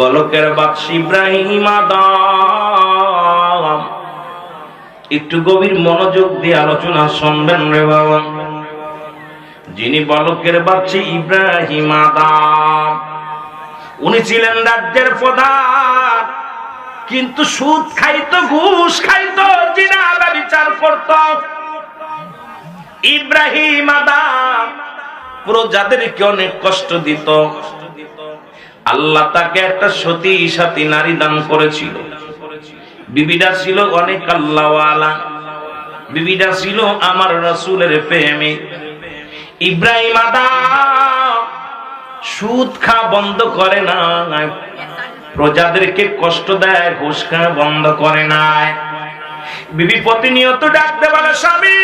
বলকের বাদশ ইব্রাহিম আদম। একটু গভীর মনোযোগ দিয়ে আলোচনা শুনবেন রে বাবা। যিনি বলকের বাদশী ইব্রাহিম আদম, উনি ছিলেন রাজ্যের প্রধান। কিন্তু সুদ খাইতো, ঘুষ খাইতো, জিনা বিচার করত। ইব্রাহিম আদম প্রজাদেরকে অনেক কষ্ট দিত। আল্লাহ তাকে একটা সতী সাথী নারী দান করেছিল। বিবিটা ছিল অনেক আল্লাহওয়ালা। বিবিটা ছিল আমার রসুলের প্রেমে। ইব্রাহিম আদম সুদ খা বন্ধ করে না প্রজাদেরকে কষ্ট দেয়, ঘুষ খা বন্ধ করে নাই। বিবি প্রতিনিয়ত ডাকতে বলে, স্বামী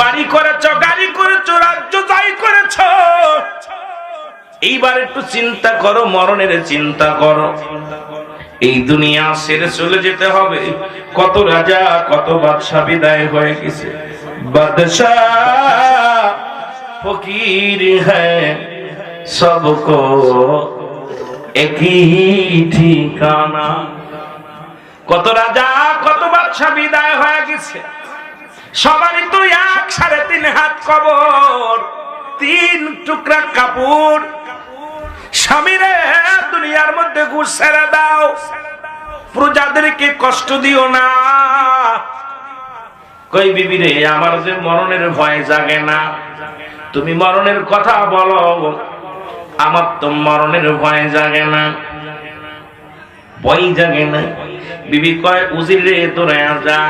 বাড়ি করেছ, গাড়ি করেছ, রাজ্য যাই করেছ। এইবার একটু চিন্তা করো, মরণের চিন্তা করো। এই দুনিয়া সেরে চলে যেতে হবে। কত রাজা, কত বাদশাহ বিদায় হয়ে গেছে। ফকির হ্যাঁ সবকো একই ঠিকানা। কত রাজা, কত বাদশাহ বিদায় হয়ে গেছে। সবারই তো এক সাড়ে তিন হাত কবর, তিন টুকরা কাপড়। স্বামীরে দুনিয়ার মধ্যে ঘুষ ছেড়ে দাও, প্রজাদেরকে কষ্ট দিও না। কই বিবি রে, আমার যে মরণের ভয় জাগে না। তুমি মরণের কথা বলো, আমার তো মরণের ভয় জাগে না। ভয় জাগে না। বিবি কয়, উজির রে, তোরা যা।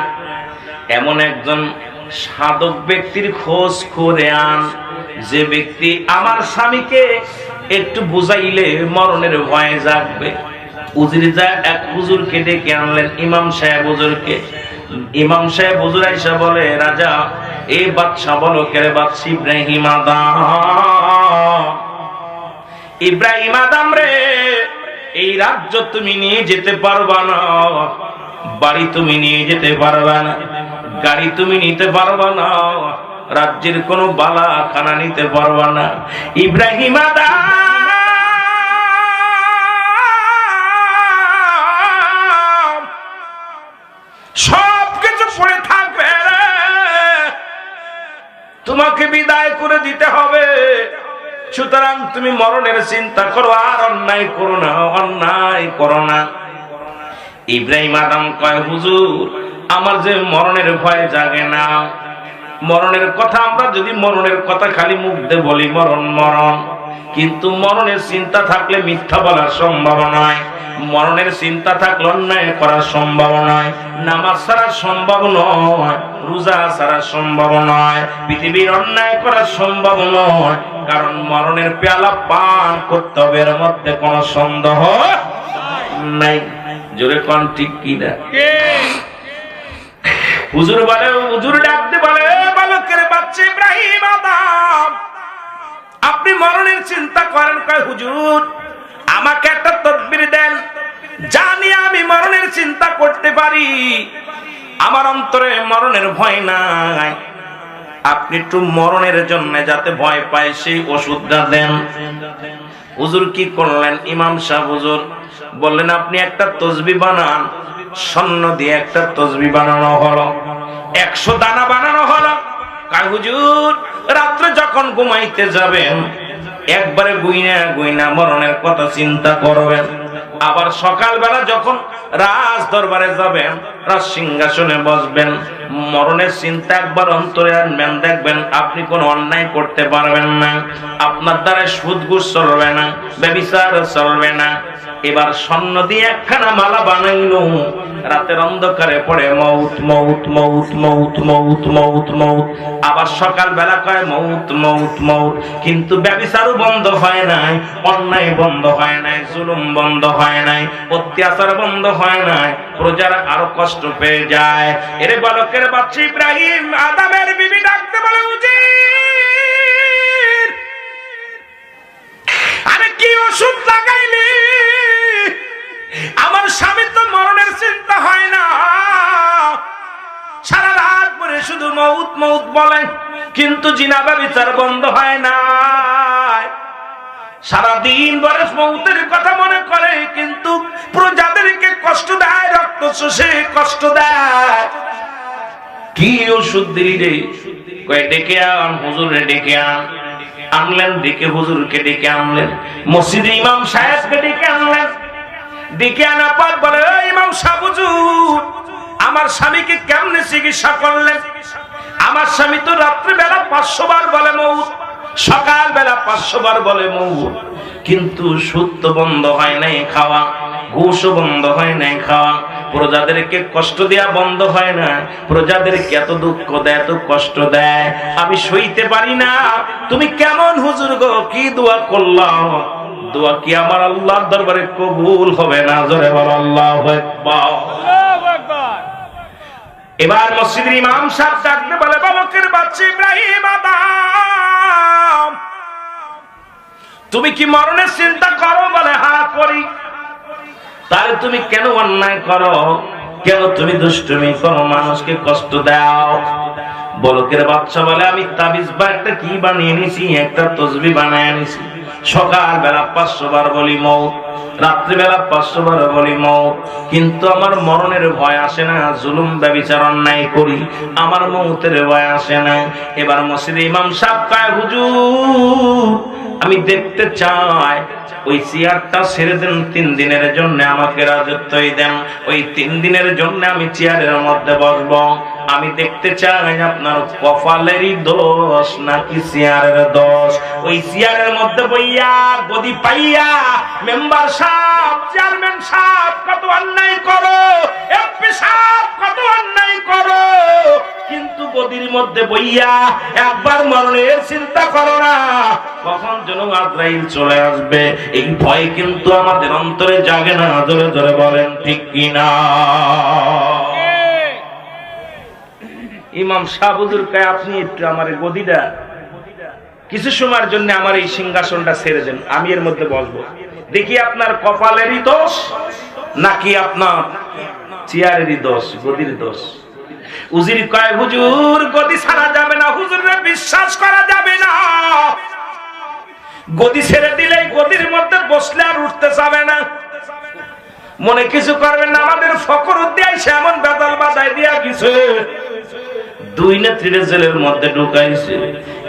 এমন একজন সাধক ব্যক্তির খোঁজ করে আন। যে ব্যক্তি আমার স্বামীকে একটু বুঝাইলে মরণের ভয়ে জাগবে। উজির যা এক হুজুরকে ডেকে আনলেন ইমাম সাহেব হুজুরকে। ইমাম সাহেব হুজুর আইসা বলে, রাজা এই বাদশা বলো কেরে বাদশা ইব্রাহিম আদম? ইব্রাহিম আদম রে, এই রাজ্য তুমি নিয়ে যেতে পারবা না। বাড়ি তুমি নিয়ে যেতে পারবা না, গাড়ি তুমি নিতে পারবা না, রাজ্যের কোনো বালা খানা নিতে পারবা না। ইব্রাহিম কিছু পড়ে থাকবে তোমাকে বিদায় করে দিতে হবে। সুতরাং তুমি মরণের চিন্তা করো আর অন্যায় করো না, অন্যায় করো না। ইব্রাহিম আদম কয়, হুজুর, আমার যে মরণের ভয় জাগে না। মরণের কথা আমরা যদি মরণের কথা খালি মুখ দিয়ে বলি, মরণ মরণ। কিন্তু মরণের চিন্তা থাকলে মিথ্যা বলা সম্ভব নয় মরণের চিন্তা থাকলে অন্যায় করা সম্ভব নয় নামাজ ছাড়া সম্ভব নয়, রোজা ছাড়া সম্ভব নয়, পৃথিবীর অন্যায় করা সম্ভব নয়। কারণ মরণের পেয়ালা পান করতে হবে, এর মধ্যে কোনো সন্দেহ নাই। জোরে কন, ঠিক কিনা হুজুর বলে, হুজুর ডাকতে বলে বালকের বাচ্চা ইব্রাহিম আদম। আপনি মরণের চিন্তা করেন, কয়, হুজুর, আমাকে একটা তদবির দেন। জানি আমি মরণের চিন্তা করতে পারি। আমার অন্তরে মরণের ভয় নাই। আপনি একটু মরণের জন্য যাতে ভয় পায়, সেই ওষুধটা দেন। হুজুর কি করলেন? ইমাম সাহেব, হুজুর বললেন, আপনি একটা তসবি বানান, স্বর্ণ দিয়ে একটা তসবি বানানো হলো, একশো দানা বানানো হলো। কার হুজুর, রাত্রে যখন ঘুমাইতে যাবেন, একবারে গুইনা গুইনা মরণের কথা চিন্তা করবেন। আবার সকালবেলা যখন রাজ দরবারে যাবেন, রাজ সিংহাসনে বসবেন, মরণের চিন্তা একবার অন্তরে আনবেন, দেখবেন আপনি কোনো অন্যায় করতে পারবেন না, আপনার দ্বারা সুদ ঘুষ চলবে না, ব্যবিচার চলবে না। এবার স্বর্ণ দিয়ে একখানা মালা বানাইল রাতের অন্ধকারে পড়ে মৌত মৌত মৌত মৌত মৌত মৌত মৌত। আবার সকাল বেলা কয় মৌত মৌত মৌত। কিন্তু ব্যবসারও বন্ধ হয় নাই, অন্যায় বন্ধ হয় নাই, জুলুম বন্ধ হয় নাই, অত্যাচার বন্ধ হয় নাই, প্রজারা আরও কষ্ট পেয়ে যায়। এর বালকের বাচ্চা ইব্রাহিম, আদামের বিবি ডাকতে বলে উচিত আরে কি ওষুধ লাগাইলি? আমার স্বামী তো মরণের চিন্তা হয় না। সারা রাত পরে শুধু মৌত মৌত বলে, কিন্তু জিনাবা বিচার বন্ধ হয় না। সারাদিন বরস মৌতের কথা মনে করে, কিন্তু প্রজাদেরকে কষ্ট দেয়, রক্ত শোষে কষ্ট দেয়। কি ওষুধ দিলি রে? কয়ে, ডেকে আন, হুজুরে ডেকে আন। আনলেন, ডেকে হুজুরকে ডেকে আনলেন। মসজিদে ইমাম সাহেবকে ডেকে আনলেন। ডেকে আনা পর বলে "ও ইমাম সাহেব হুজুর, আমার স্বামীকে কেমনে চিকিৎসা করলেন? আমার স্বামী তো রাত্রিবেলা পাঁচশো বার বলে, মৌত। সকাল বেলা পাঁচশো বার বলে, মৌত। কিন্তু সত্য বন্ধ হয় নাই খাওয়া, ঘুষও বন্ধ হয় নাই খাওয়া। প্রজাদেরকে কষ্ট দেয়া বন্ধ হয় না। প্রজাদেরকে এত দুঃখ দেয়, এত কষ্ট দেয়। আমি সইতে পারি না। তুমি কেমন হুজুর গো? কি দোয়া করলাম? দোয়া কি আমার আল্লাহর দরবারে কবুল হবে না? জোরে বল আল্লাহ এবার মসজিদের ইমাম সাহেব ডাকতে বলে বালকের বাচ্চা ইব্রাহিম আদম তুমি কি মরণের চিন্তা করো? বলে হা করি। তাহলে তুমি কেন অন্যায় করো? কেন তুমি দুষ্টুমি করো? মানুষকে কষ্ট দাও। বলকের বাচ্চা বলে আমি তাবিজ বা একটা কি বানিয়ে নিছি? একটা তসবি বানিয়ে নিছি। সকাল বেলা পাঁচশো বার বলি মৌত রাত্রিবেলা পাঁচশো বার বলি মৌত কিন্তু আমার মরণের ভয় আসে না, জুলুম ব্যবিচার অন্যায় করি। আমার মৌতের ভয় আসে না। এবার মসজিদে ইমাম সাহেব কায়, হুজুর, আমি দেখতে চাই ওই চেয়ারটা ছেড়ে দেন, তিন দিনের জন্য আমাকে রাজত্বই দেন। ওই তিন দিনের জন্য আমি চেয়ারের মধ্যে বসবো। আমি দেখতে চাই আপনার কপালেরই দোষ নাকি চেয়ারের দোষ। ওই চেয়ারের মধ্যে বইয়া, গদি পাইয়া, মেম্বার সাহেব, চেয়ারম্যান সাহেব, কত অন্যায় করো, এমপি সাহেব, কত অন্যায় করো। কিন্তু গদির মধ্যে বইয়া, একবার মরণের চিন্তা করো না। কখন যেন আদ্রাইল চলে আসবে। এই ভয় কিন্তু আমাদের অন্তরে জাগে না ধরে ধরে বলেন, ঠিক কিনা? ইমাম শাহবুদুর কে আপনি একটু আমার গদিটা কিছু সময়ের জন্য আমার এই সিংহাসনটা ছেড়ে দেন, আমি এর মধ্যে বসবো। দেখি আপনার কপালেরই দোষ, নাকি আপনার চেয়ারেরই দোষ, গদির দোষ? উজির কয়, হুজুর, গদি ছাড়া যাবে না হুজুরে বিশ্বাস করা যাবে না। গদি ছেড়ে দিলেই গদির মধ্যে বসলে আর উঠতে চাবে না। মনে কিছু করবেন না, আমাদের ফকর উদ্দেশ্যে এমন বেদাল বাদায় দিয়া কিছু দুই নেত্রীর জেলের মধ্যে ঢুকাইছে।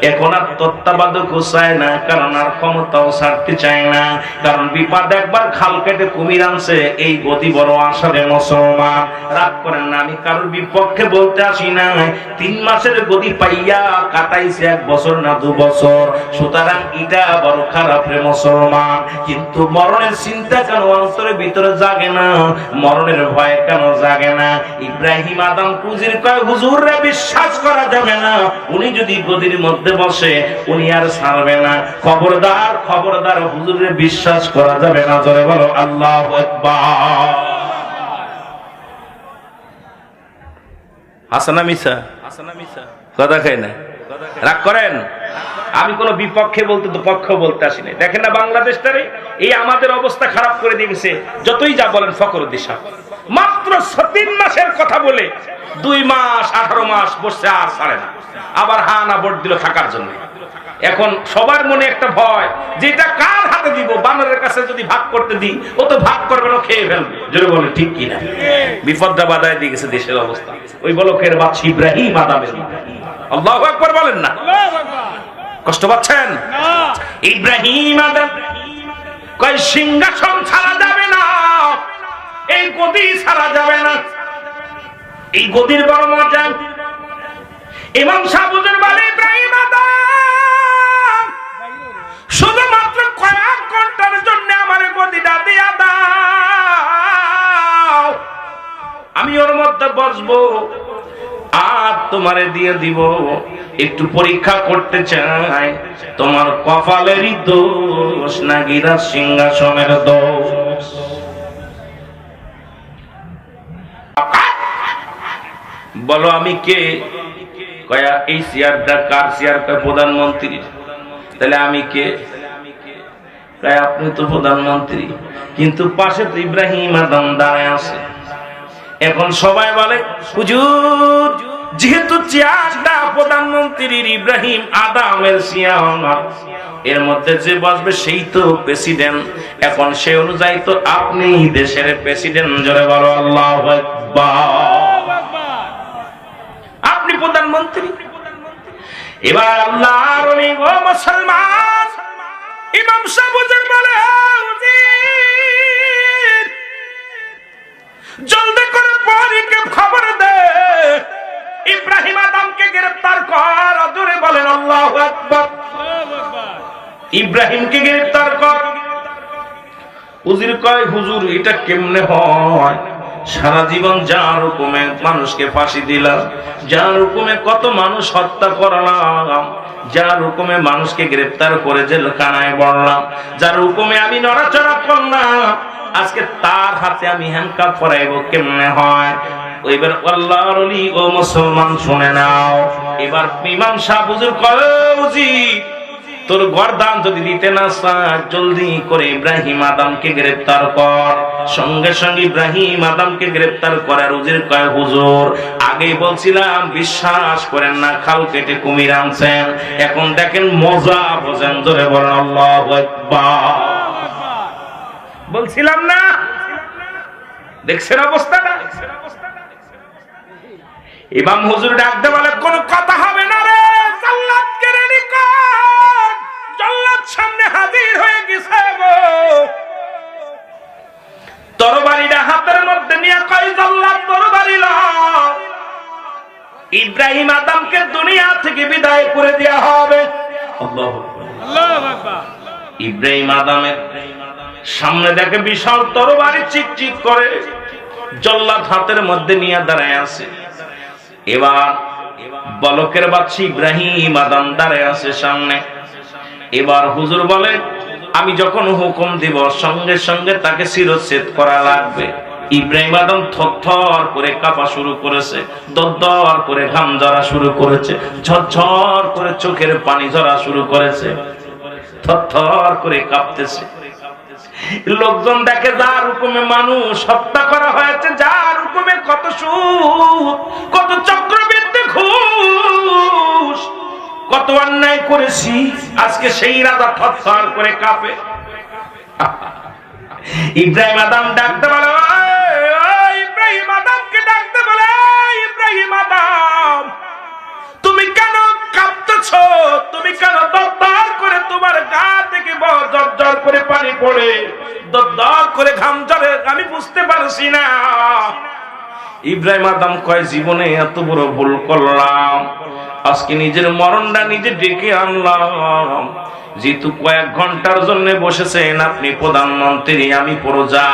এখন আর তত্ত্বাবাদক চায় না, কারণ আর ক্ষমতাও ছাড়তে চায় না। কারণ বিপাদ একবার খাল কেটে কুমির আনছে, এই গতি বড় আসারে মুসলমান রাগ করেন না, আমি কারোর বিপক্ষে বলতে আসি না তিন মাসের গদি পাইয়া কাটাইছে এক বছর না দু বছর। সুতরাং এটা বড় খারাপ রে মুসলমান কিন্তু মরণের চিন্তা কেন অন্তরের ভিতরে জাগে না? মরণের ভয় কেন জাগে না? ইব্রাহিম আদম পুজির কয় হুজুর রে বিশ্বাস করা যাবে না। উনি যদি গদির মধ্যে বসে উনি আর ছাড়বে না। খবরদার খবরদার, হুজুরে বিশ্বাস করা যাবে না। জোরে বলো, আল্লাহ হাসানা মিসা, কথা খাই না। রাগ করেন? আমি কোন বিপক্ষে বলতে তো পক্ষ বলতে আসিনি। দেখেন না বাংলাদেশটারে, এই আমাদের অবস্থা খারাপ করে দিয়ে গেছে। যতই যা বলেন ফকর দিশা মাত্র তিন মাসের কথা বলে দুই মাস আঠারো মাস বসে আর ছাড়ে না। আবার হা না ভোট দিল থাকার জন্য। এখন সবার মনে একটা ভয় যে এটা কার হাতে দিব? বানরের কাছে যদি ভাগ করতে দিই ও তো ভাগ করবে না খেয়ে ফেলবে। জোরে বলে ঠিক কিনা? বিপদটা বাধায় দিয়ে গেছে দেশের অবস্থা। ওই বলকের বাচ্চা ইব্রাহিম আদামের। আল্লাহ একবার বলেন না। কষ্ট পাচ্ছেন? ইব্রাহিম আদাম কয় সিংহাসন ছাড়া যাবে না। এই গদি ছাড়া যাবে না। এই গদির বড় মজা। ইমাম সাহুদের বলে ইব্রাহিম শুধুমাত্র কয়েক ঘণ্টার জন্য আমার গদিটা দিয়া দাও। আমি ওর মধ্যে বসবো। আর তোমারে দিয়ে দিব। একটু পরীক্ষা করতে চাই। তোমার কপালেরই দোষ না গিরা সিংহাসনের দোষ। বলো আমি কে? কয়া, এই চেয়ারটা কার চেয়ার কয়? প্রধানমন্ত্রী। তাহলে আমি কে? কয়, আপনি তো প্রধানমন্ত্রী। কিন্তু পাশে তো ইব্রাহিম আদম দাঁড়ায় আছে। এখন সবাই বলে, হুজুর, যেহেতু চেয়ারটা প্রধানমন্ত্রীর ইব্রাহিম আদামের চেয়ারের মধ্যে যে বসবে সেই তো প্রেসিডেন্ট। এখন সে অনুযায়ী তো আপনি দেশের প্রেসিডেন্ট। জোরে বলো, আল্লাহ প্রধানমন্ত্রী। এবার আল্লাহর ও মুসলমান, ইমাম সাহেব বলে জলদি করে পরীকে খবর দে। ইব্রাহিম আদমকে গ্রেফতার কর, জোরে বলেন, আল্লাহ আকবার। ইব্রাহিমকে গ্রেফতার কর। হুজুর কয়, হুজুর, এটা কেমনে হয়? সারা জীবন যার হুকুমে মানুষকে ফাঁসি দিলাম, যার হুকুমে কত মানুষ হত্যা করলাম, যার হুকুমে মানুষকে গ্রেফতার করে জেলখানায় বললাম যার হুকুমে আমি নড়াচড়া করলাম, আজকে তার হাতে আমি হ্যান্ডকাপ পরাইব কেমনে হয়? এবার আল্লাহর ও মুসলমান শুনে নাও, এবার ইমাম সাহেব হুজুর কয় তোর গরদান যদি দিতে না চাস, জলদি করে ইব্রাহিম আদমকে গ্রেফতার কর। সঙ্গে সঙ্গে ইব্রাহিম আদমকে গ্রেফতার করার উজির কয়, হুজুর, আগেই বলছিলাম বিশ্বাস করেন না, খাল কেটে কুমির আনছেন। এখন দেখেন মজা বোঝেন ধরে বলেন, আল্লাহ বলছিলাম না? দেখছেন অবস্থাটা? ইমাম হুজুর ডাকতে বলে, কোন কথা হবে তরবারিটা হাতের মধ্যে নিয়ে কয় জাল্লাদ তরবারি ইব্রাহিম আদমকে দুনিয়া থেকে বিদায় করে দেওয়া হবে। ইব্রাহিম আদমের সামনে দেখে বিশাল তরবারি চিকচিক করে জল্লাদ হাতের মধ্যে নিয়ে দাঁড়ায় আছে। এবার বলকের বাচ্চা ইব্রাহিম আদম দাঁড়ায় আছে সামনে। এবার হুজুর বলে আমি যখন হুকুম দিব, সঙ্গে সঙ্গে তাকে শিরচ্ছেদ করা লাগবে। ইব্রাহিম আদম থর করে কাঁপা শুরু করেছে দর করে ঘাম ঝরা শুরু করেছে, ঝরঝর করে চোখের পানি ঝরা শুরু করেছে থর করে কাঁপতেছে। লোকজন দেখে, যার হুকুমে মানুষ হত্যা করা হয়েছে, যার হুকুমে কত সুদ কত চক্রবৃদ্ধি ঘুষ কত অন্যায় করেছি আজকে সেই রাজা থর করে কাঁপে। ইব্রাহিম আদম ডাকতে বলে "ওই, ওই, ইব্রাহিম আদমকে ডাকতে বলে ইব্রাহিম আদম তুমি কেন কাঁপতেছ? তুমি কেন দরদর করে তোমার গা থেকে জর করে পানি পড়ে দরদর করে ঘাম ঝরে আমি বুঝতে পারছি না। ইব্রাহিম আদম কয়, জীবনে এত বড় ভুল করলাম। আজকে নিজের মরণটা নিজে ডেকে আনলাম। যেহেতু কয়েক ঘণ্টার জন্য বসেছেন, আপনি প্রধানমন্ত্রী, আমি প্রজা।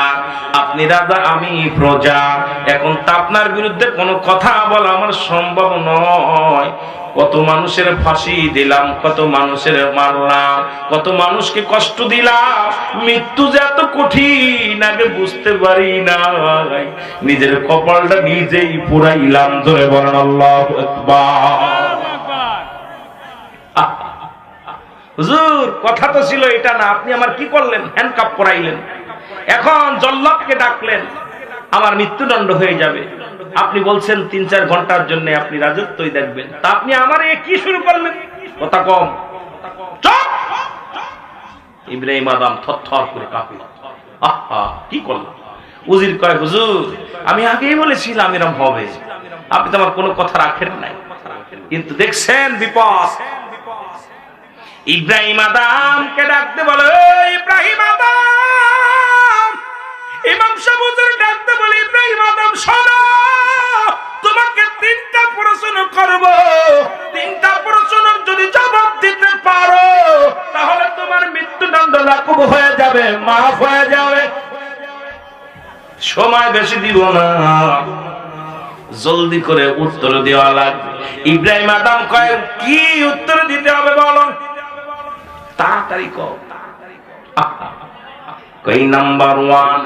আপনি রাজা, আমি প্রজা। এখন তা আপনার বিরুদ্ধে কোনো কথা বলা আমার সম্ভব নয়। কত মানুষের ফাঁসি দিলাম, কত মানুষের মারলাম, কত মানুষকে কষ্ট দিলাম। মৃত্যু যে এত কঠিন, আগে বুঝতে পারি না নিজের কপালটা নিজেই পুরাইলাম ধরে বলেন আল্লাহ হুজুর, কথা তো ছিল এটা না, আপনি আমার কি করলেন? হ্যান্ডকাপ পরাইলেন। এখন জল্লাদকে ডাকলেন, আমার মৃত্যুদণ্ড হয়ে যাবে। আপনি বলছেন তিন, চার ঘণ্টার জন্য আপনি রাজত্বই দেখবেন। তা আপনি আমার এ কি শুরু করলেন? কথা কম! ইব্রাহিম আদম থর করে কাঁপল। আহা, কি করলাম উজির কয়, হুজুর, আমি আগেই বলেছিলাম এরম হবে। আপনি তো আমার কোনো কথা রাখেন নাই। কিন্তু দেখছেন বিপদ। ইব্রাহিম আদামকে ডাকতে বলে "এই ইব্রাহিম আদম! ইমাম সাহুদের ডাকতে বলে, ইব্রাহিম আদম, শোনো! প্রশ্ন করব। তিনটা প্রশ্নের যদি জবাব দিতে পারো, তাহলে তোমার মৃত্যুদণ্ড লাকুব হয়ে যাবে, মাফ হয়ে যাবে। সময় বেশি দিব না। জলদি করে উত্তর দেওয়া লাগবে। ইব্রাহিম আদম কয়, কি উত্তর দিতে হবে বলো? তাড়াতাড়ি কই নাম্বার ওয়ান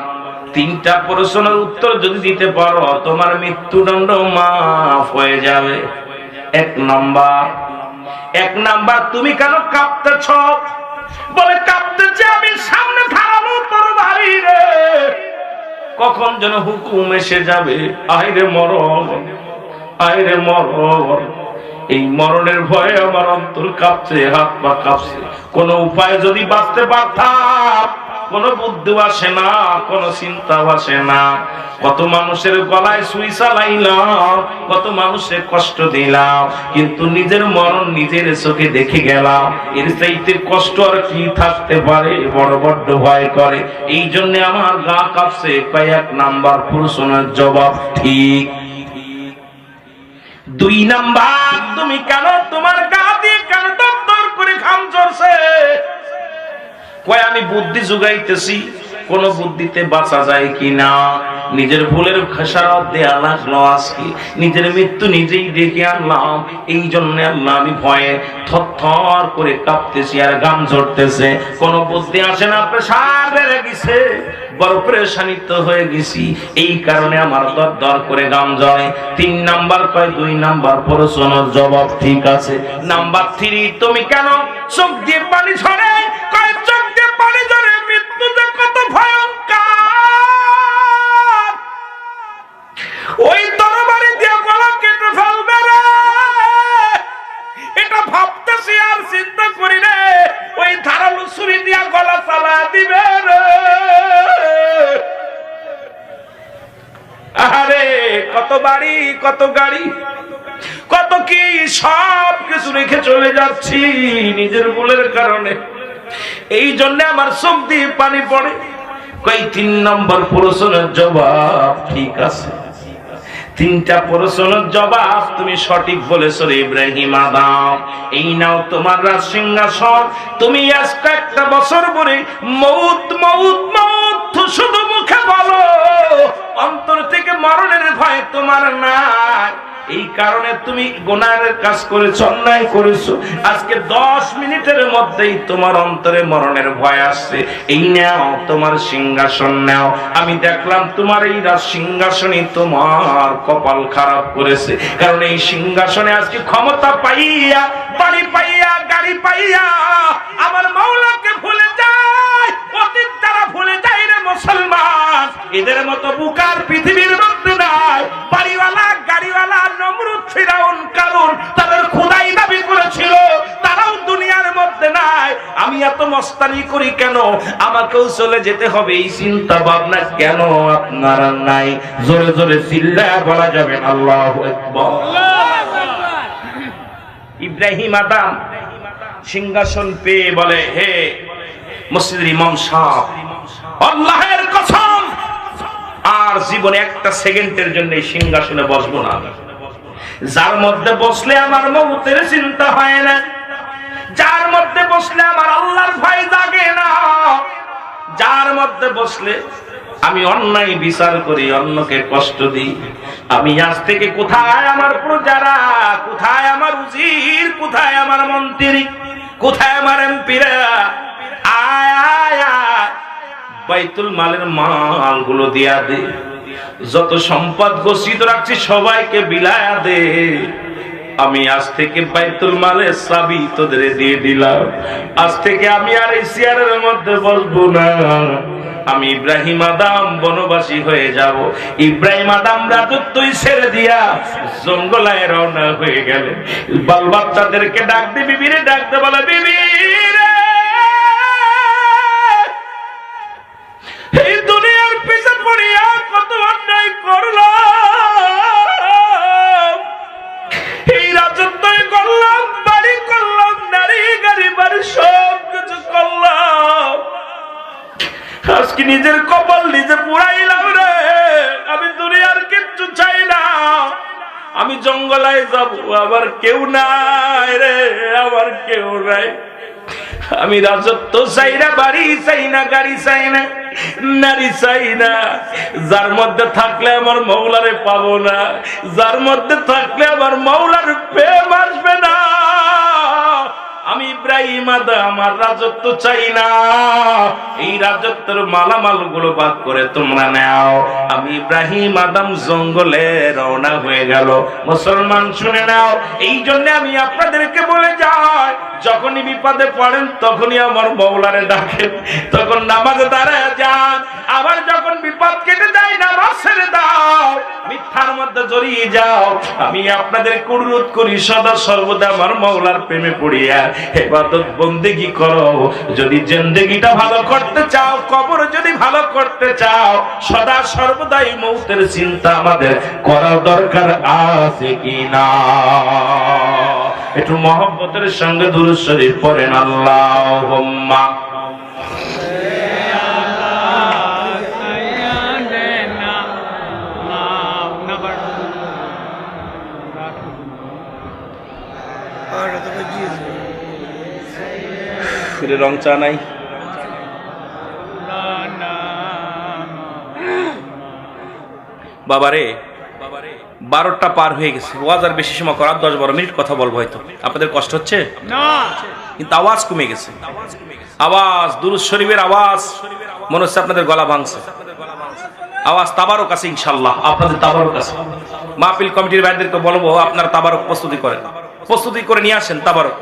তিনটা প্রশ্নের উত্তর যদি দিতে পারো, তোমার মৃত্যুদণ্ড মাফ হয়ে যাবে। এক নাম্বার। এক নাম্বার, তুমি কেন কাঁপতেছ? বলে কাঁপতেছে আমি সামনে ধারালো তোর বাড়ি রে। কখন যেন হুকুম এসে যাবে আইরে মরণ আয়রে মরণ। এই মরণের ভয়ে আমার অন্তর কাঁপছে, হাত পা কাঁপছে। কোন উপায় যদি বাঁচতে পারতাম কোন বুদ্ধি আসে না, কোন চিন্তা আসে না। কত মানুষের গলায় সুই চালাইলাম কত মানুষের কষ্ট দিলাম কিন্তু নিজের মরণ নিজের চোখে দেখে গেলাম এর চাইতে কষ্ট আর কি থাকতে পারে, বড় বড্ড ভয় করে। এই জন্য আমার গা কাঁপছে কয়েক নাম্বার প্রশ্নের জবাব ঠিক। দুই নাম্বার, তুমি কেন তোমার গা দিয়ে কেন দর করে খাম চড়ছে কয়, আমি বুদ্ধি জুগাইতেছি, কোন বুদ্ধিতে বাঁচা যায় কি না নিজের ভুলের খেসারত দেয়া লাগল আজকে। নিজের মৃত্যু নিজেই ডেকে আনলাম। এই জন্য আমি ভয়ে থর করে কাঁপতেছি আর গাম ঝরতেছে। কোন বুদ্ধি আসে না, প্রেশার বেড়ে গেছে। বড় প্রেশানিত হয়ে গেছি। এই কারণে আমার দর দর করে গাম জড়ে তিন নাম্বার কয়, দুই নাম্বার পড়াশোনার জবাব ঠিক আছে। নাম্বার থ্রি, তুমি কেন চোখ দিয়ে পানি ঝরে? ওই তরবারি দিয়ে গলা কেটে ফেলবে রে। এটা ভাবতেছি আর চিন্তা করি রে ওই ধারালো ছুরি দিয়া গলা চালা দিবে রে। আরে কত বাড়ি, কত গাড়ি, কত কি সব কিছু রেখে চলে যাচ্ছি নিজের ভুলের কারণে। এই জন্য আমার চোখ পানি পড়ে। কই তিন নম্বর প্রশ্নের জবাব ঠিক আছে। তিনটা প্রশ্নের জবাব তুমি সঠিক বলেছ ইব্রাহিম আদাম। এই নাও তোমার রাজ সিংহাসন। তুমি আজকে একটা বছর পরে মৌত মৌত মৌত, শুধু মুখে বলো। অন্তর থেকে মরণের ভয় তোমার নাই। এই কারণে তুমি গোনারের কাজ করেছ, অন্যায় করেছ। আজকে দশ মিনিটের মধ্যেই তোমার অন্তরে মরণের ভয় আসছে। এই নাও, তোমার সিংহাসন নাও। আমি দেখলাম তোমার এই সিংহাসনই তোমার কপাল খারাপ করেছে। কারণ এই সিংহাসনে আজকে ক্ষমতা পাইয়া, বাড়ি পাইয়া, গাড়ি পাইয়া আমার মাওলাকে ভুলে যায়, অতীত তারা ভুলে যায় মুসলমান। এদের মতো বুকার পৃথিবীর মধ্যে নাই। বাড়িওয়ালা, গাড়িওয়ালা, নমরুদ, ফিরাউন কারণ তাদের খোদাই দাবি করেছিল, তারাও দুনিয়ার মধ্যে নাই। আমি এত মস্তানি করি কেন? আমাকেও চলে যেতে হবে, এই চিন্তা ভাবনা কেন আপনার নাই? জোরে জোরে চিল্লা বলা যাবে আল্লাহ ইব্রাহিম আদাম সিংহাসন পেয়ে বলে, হে মসজিদের ইমাম সাহেব আল্লাহের কসম। আর জীবনে একটা সেকেন্ডের জন্য এই সিংহাসনে বসবো না যার মধ্যে বসলে আমার মৌতের চিন্তা হয় না। যার মধ্যে বসলে আমার আল্লাহর ভয় জাগে না। যার মধ্যে বসলে আমি অন্যায় বিচার করি, অন্যকে কষ্ট দিই। আমি আজ থেকে কোথায় আমার প্রজারা? কোথায় আমার উজির? কোথায় আমার মন্ত্রী? কোথায় আমার এমপিরা? আয় আয় আয়। বাইতুল মালের মালগুলো দিয়া দে। যত সম্পদ গচ্ছিত রাখছি সবাইকে বিলায়া দে। আমি আজ থেকে বাইতুল মালের চাবি তোদের দিয়ে দিলাম। আজ থেকে আমি আর এই চেয়ারের মধ্যে বসবো না। আমি ইব্রাহিম আদাম বনবাসী হয়ে যাব। ইব্রাহিম আদাম রাজত্বই ছেড়ে দিয়া জঙ্গলায় রওনা হয়ে গেলে। বাল বাচ্চাদেরকে ডাক দে, বিবিরে ডাকতে বলে, বিবি এই দুনিয়ার পিছে পড়িয়া কত অন্যায় করলাম। এই রাজত্বই করলাম, বাড়ি করলাম, নারী, গাড়ি, বাড়ি সব কিছু করলাম। আজকে নিজের কপাল নিজে পুরাইলাম রে। আমি দুনিয়ার কিচ্ছু চাই না। আমি জঙ্গলায় যাব, আবার কেউ নাই রে, আবার কেউ নাই। আমি রাজত্ব চাই না, বাড়ি চাই না, গাড়ি চাই না। নারী চাই না। যার মধ্যে থাকলে আমার মৌলারে পাবো না, যার মধ্যে থাকলে আমার মৌলার প্রেম আসবে না। আমি ইব্রাহিম আদা, আমার রাজত্ব চাই না। এই রাজত্বের মালামালগুলো বাদ করে তোমরা নাও। আমি ইব্রাহিম আদম জঙ্গলে রওনা হয়ে গেল। মুসলমান শুনে নাও, এই জন্য আমি আপনাদেরকে বলে যাই, যখনই বিপদে পড়েন তখনই আমার মৌলারে ডাকেন, তখন নামাজে দাঁড়ায় যান। আবার যখন বিপদ কেটে যায়, নামাজ ছেড়ে দাও, মিথ্যার মধ্যে জড়িয়ে যাও। আমি আপনাদের অনুরোধ করি, সদা সর্বদা আমার মাওলার প্রেমে পড়িয়া এবাদত বন্দেগি করো। যদি জিন্দেগিটা ভালো করতে চাও, কবর যদি ভালো করতে চাও, সদা সর্বদাই মৌতের চিন্তা আমাদের করা দরকার আছে কি না একটু মহব্বতের সঙ্গে দূর শরীর পড়েন আল্লাহ ফিরে রং চা নাই। বাবারে বারোটা পার হয়ে গেছে। ওয়াজ আর বেশি সময় করার দশ বারো মিনিট কথা বলব হয়তো। আপনাদের কষ্ট হচ্ছে? কিন্তু আওয়াজ কমে গেছে। আওয়াজ দুরুজ শরীফের আওয়াজ মনে হচ্ছে আপনাদের গলা ভাঙছে। আওয়াজ তাবারও কাছে ইনশাল্লাহ আপনাদের তাবারও কাছে মাহফিল কমিটির ভাইদেরকে বলব আপনারা তাবারক প্রস্তুতি করেন। প্রস্তুতি করে নিয়ে আসেন তাবারক।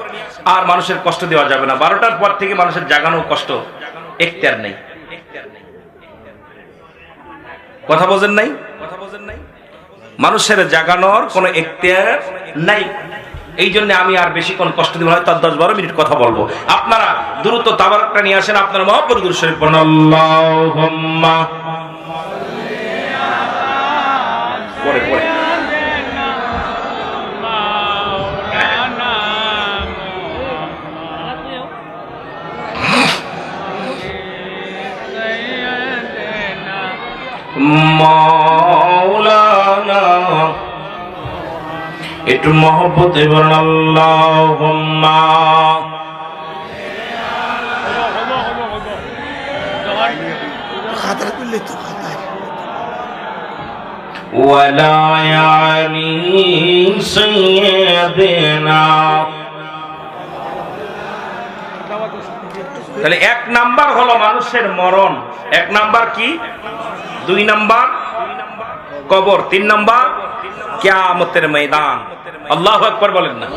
আর মানুষের কষ্ট দেওয়া যাবে না। বারোটার পর থেকে মানুষের জাগানো কষ্ট। এখতিয়ার নেই। কথা বোঝেন নাই? কথা বোঝেন নাই মানুষের জাগানোর কোনো এখতিয়ার নাই। এই জন্য আমি আর বেশি কোন কষ্ট দিব হয়তো তার দশ বারো মিনিট কথা বলব। আপনারা দ্রুত তাবারকটা নিয়ে আসেন। আপনারা মহাপুর দুর শরীফ মাওলানা একটু মহব্বতে বলেন আল্লাহুম্মা খাতার করলে তো খাতায় ولا يعني سيدنا তাহলে এক নাম্বার হলো মানুষের মরণ এক নাম্বার কি দুই নাম্বার কবর, তিন নাম্বার কিয়ামতের ময়দান। আল্লাহু আকবার বলেন না।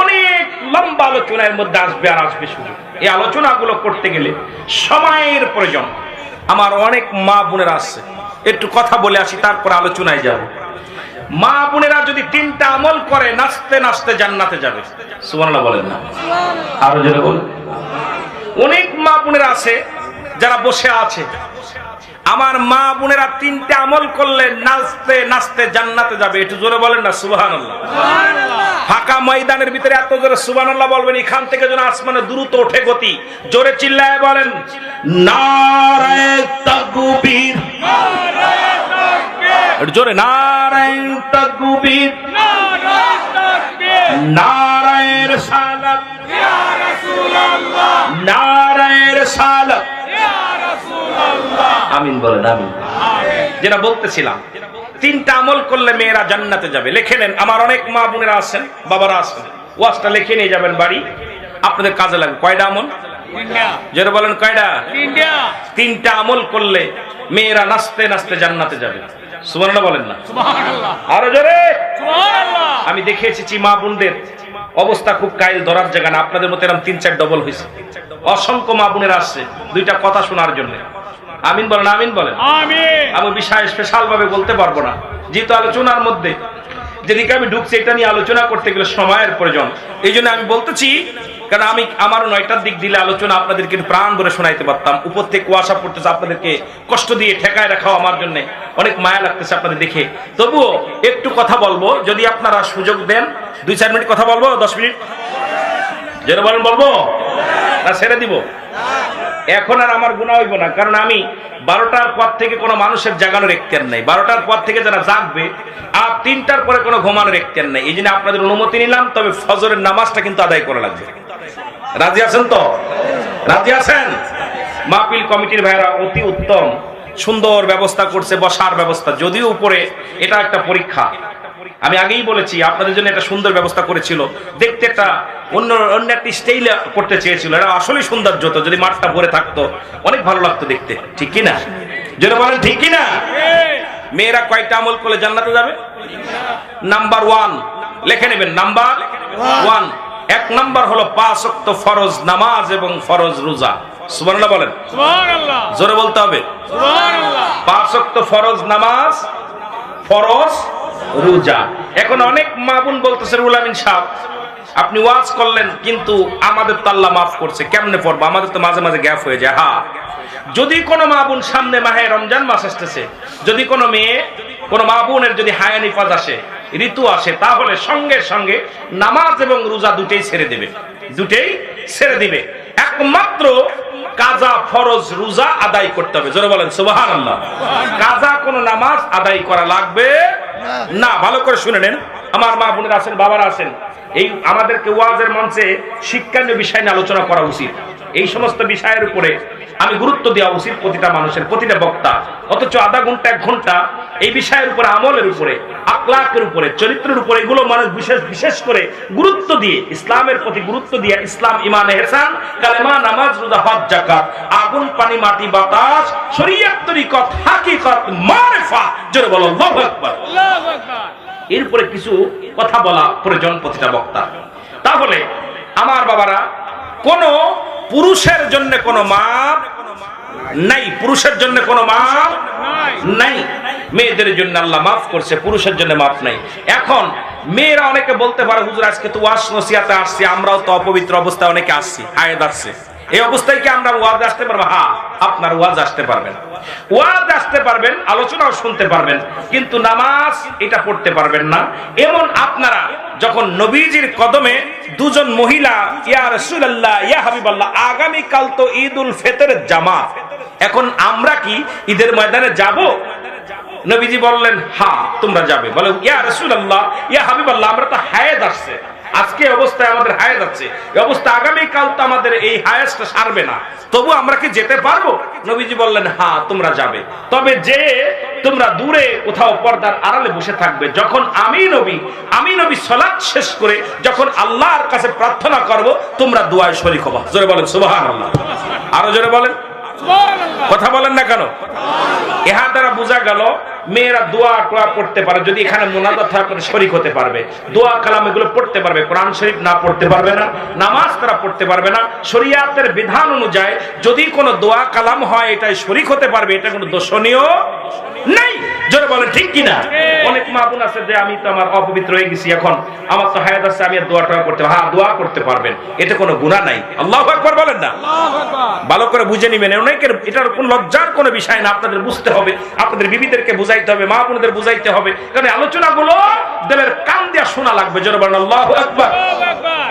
অনেক লম্বা আলোচনার মধ্যে আসবে আর আসবে শুধু এই আলোচনাগুলো করতে গেলে সময়ের প্রয়োজন। আমার অনেক মা বোনেরা আসছে একটু কথা বলে আসি, তারপর আলোচনায় যাব। মা বোনেরা যদি তিনটা আমল করে, নাচতে নাচতে জান্নাতে যাবে। সুবহানাল্লাহ বলেন না। আরও যেটা বলেন। অনেক মা বোনেরা আছে, যারা বসে আছে। আমার মা বোনেরা তিনটে আমল করলে নাচতে নাচতে জান্নাতে যাবে। একটু জোরে বলেন না সুবাহান ফাঁকা ময়দানের ভিতরে এত জোরে সুবান বলবেন এখান থেকে যেন আসমানে দ্রুত ওঠে গতি। জোরে চিল্লায় বলেন নারায় তাকবীর। জোরে নারায়ণ তাকবীর। নারায়ণ সালাত নারায়ণ সালাত আমিন বলেন আমিন। যেটা বলতেছিলাম তিনটা আমল করলে মেয়েরা জান্নাতে যাবে। লিখে নেন আমার অনেক মা বোনেরা আছেন বাবারা আছেন। ওয়াজটা লিখে নিয়ে যাবেন বাড়ি। আপনাদের কাজে লাগবে। কয়টা আমল? যেটা বলেন কয়টা? তিনটা। আমল করলে মেয়েরা নাচতে নাচতে জান্নাতে যাবে। সুবর্ণ বলেন না। আরও জোরে। আমি দেখে এসেছি মা বোনদের। অবস্থা খুব কাইল ধরার জায়গা না। আপনাদের মতো এরকম তিন চার ডবল হয়েছে অসংখ্য মা বোনের আসছে। দুইটা কথা শোনার জন্য। আমিন বলেন আমিন বলেন। আমি বিষয় স্পেশাল ভাবে বলতে পারব না। যেহেতু আলোচনার মধ্যে যেদিকে আমি ঢুকছি এটা নিয়ে আলোচনা করতে গেলে সময়ের প্রয়োজন। এই জন্য আমি বলতেছি কারণ আমি আমার নয়টার দিক দিলে আলোচনা আপনাদেরকে প্রাণ ভরে শোনাইতে পারতাম। উপর থেকে কুয়াশা পড়তেছে আপনাদেরকে কষ্ট দিয়ে ঠেকায় রাখাও আমার জন্য অনেক মায়া লাগতেছে আপনাদের দেখে। তবুও একটু কথা বলব যদি আপনারা সুযোগ দেন দুই চার মিনিট কথা বলব দশ মিনিট? যেন বলেন বলব? না ছেড়ে দিব। এখন আর আমার গুণা হইব না, কারণ আমি বারোটার পর থেকে কোনো মানুষের জাগানোর এখতিয়ার নাই। বারোটার পর থেকে যারা জাগবে, আর তিনটার পরে কোনো ঘুমানোর এখতিয়ার নাই। এই জন্য আপনাদের অনুমতি নিলাম, তবে ফজরের নামাজটা কিন্তু আদায় করা লাগবে। রাজি আছেন তো? রাজি আছেন? মাহফিল কমিটির ভাইরা অতি উত্তম, সুন্দর ব্যবস্থা করছে, বসার ব্যবস্থা, যদিও উপরে এটা একটা পরীক্ষা। আমি আগেই বলেছি আপনাদের জন্য একটা সুন্দর ব্যবস্থা করেছিল। দেখতে একটা অন্য অন্য একটা স্টাইলে করতে চেয়েছিল। এটা আসলে সৌন্দর্য হতো যদি মাঠটা ভরে থাকতো অনেক ভালো লাগতো দেখতে। ঠিক কি না? যেটা বলেন ঠিক কি না? মেয়েরা কয়টা আমল করলে জান্নাতে যাবে? নাম্বার ওয়ান লিখে নেবেন নাম্বার ওয়ান এক নাম্বার হলো পাঁচ ফরজ নামাজ এবং ফরজ রোজা। সুবহানাল্লাহ বলেন। জোরে বলতে হবে। পাঁচ ফরজ নামাজ ফরজ রোজা। এখন অনেক মা বোন বলতেছে রুল আমিন সাহেব, আপনি ওয়াজ করলেন, কিন্তু আমাদের তো আল্লাহ মাফ করছে, কেমনে পড়ব? আমাদের তো মাঝে মাঝে গ্যাপ হয়ে যায়। হ্যাঁ। যদি কোনো মা বোন সামনে মাহে রমজান মাস আসতেছে, যদি কোনো মেয়ে, কোনো মা বোনের যদি হায়া নিফাজ আসে, ঋতু আসে, তাহলে সঙ্গে সঙ্গে নামাজ এবং রোজা দুটেই ছেড়ে দেবে। দুটেই ছেড়ে দিবে। একমাত্র কাজা ফরজ রোজা আদায় করতে হবে। জোরে বলেন সুবাহান আল্লাহ কাজা কোন নামাজ আদায় করা লাগবে না। ভালো করে শুনে নেন। আমার মা বোনের আছেন, বাবারা আছেন। এই আমাদেরকে ওয়াজের মঞ্চে শিক্ষানীয় বিষয় নিয়ে আলোচনা করা উচিত। এই সমস্ত বিষয়ের উপরে আমি গুরুত্ব দেওয়া উচিত প্রতিটা মানুষের প্রতিটা বক্তা। অথচ আধা ঘণ্টা এক ঘণ্টা এই বিষয়ের উপরে আমলের উপরে আকলাকের উপরে চরিত্রের উপরে এগুলো মানুষ বিশেষ বিশেষ করে গুরুত্ব দিয়ে ইসলামের প্রতি গুরুত্ব দিয়ে ইসলাম ইমান এহসান কালেমা নামাজ রোজা হজ জাকাত আগুন পানি মাটি বাতাস শরীয়ত তরিকত হাকিকত মারেফা জোরে বলো আল্লাহু আকবার। আল্লাহু আকবার। এরপরে কিছু কথা বলা প্রয়োজন প্রতিটা বক্তা তাহলে আমার বাবারা কোন পুরুষের জন্য কোনো মাপ নাই। পুরুষের জন্য কোনো মাপ নাই। মেয়েদের জন্য আল্লাহ মাফ করছে, পুরুষের জন্য মাফ নাই। এখন মেয়েরা অনেকে বলতে পারে, হুজুর, আজকে তো ওয়াশ নসিয়াতে আসছি, আমরাও তো অপবিত্র অবস্থায় অনেকে আসছি। হায়েদ আসছে। এই অবস্থায় কি আমরা ওয়াজ আসতে পারব? হ্যাঁ আপনার ওয়াজ আসতে পারবেন। ওয়াজ আসতে পারবেন, আলোচনাও শুনতে পারবেন, কিন্তু নামাজ এটা পড়তে পারবেন না। এমন আপনারা যখন নবীজির কদমে দুজন মহিলা, ইয়া রাসূলুল্লাহ, ইয়া হাবিবাল্লাহ আগামী কাল তো ঈদ উল ফিতরের জামাত। এখন আমরা কি ঈদের ময়দানে যাব? নবীজি বললেন হ্যাঁ তোমরা যাবে। বলে, ইয়া রাসূলুল্লাহ, ইয়া হাবিবাল্লাহ, আমরা তো হায়েদ আসছে। আজকে অবস্থায় আমাদের হায়াত আছে। এই অবস্থা আগামী কাল তো আমাদের এই হায়াসটা সারবে না। তবু আমরা কি যেতে পারব? নবীজি বললেন হ্যাঁ তোমরা যাবে। তবে যে তোমরা দূরে কোথাও পর্দার আড়ালে বসে থাকবে, যখন আমি নবী আমি নবী সলাৎ শেষ করে যখন আল্লাহর কাছে প্রার্থনা করব, তোমরা দুয়ায় শরীক হবা। জোরে বলেন, সুবহানাল্লাহ। আরও জোরে বলেন। কথা বলেন না কেন? ইহা দ্বারা বোঝা গেল, মেয়েরা দোয়া টোয়া পড়তে পারে, যদি এখানে মোনাজা হয় শরিক হতে পারবে। দোয়া কালাম এগুলো পড়তে পারবে, কোরআন শরীফ না পড়তে পারবে না, নামাজ তারা পড়তে পারবে না। শরিয়াতের বিধান অনুযায়ী যদি কোনো দোয়া কালাম হয়, এটাই শরিক হতে পারবে, এটা কোনো দোষণীয় নাই। জোরে বলেন ঠিক কিনা? অনেক মা বোন আছে যে আমি তো আমার অপবিত্র হয়ে গেছি এখন। আমার তো হায়াত আছে আমি দোয়া টোয়া করতে হ্যাঁ দোয়া করতে পারবেন। এটা কোনো গুনাহ নাই। আল্লাহ একবার বলেন না। ভালো করে বুঝে নিবেন। অনেকের এটার কোন লজ্জার কোনো বিষয় না আপনাদের বুঝতে হবে। আপনাদের বিবিদেরকে বুঝাইতে হবে মা বোনদের বুঝাইতে হবে। কারণ এই আলোচনাগুলো দেবের কান দিয়া শোনা লাগবে আল্লাহ আকবার। আল্লাহু আকবার।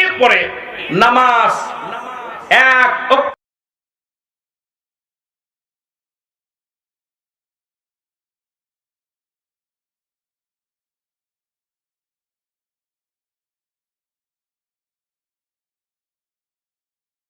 এরপরে নামাজ এক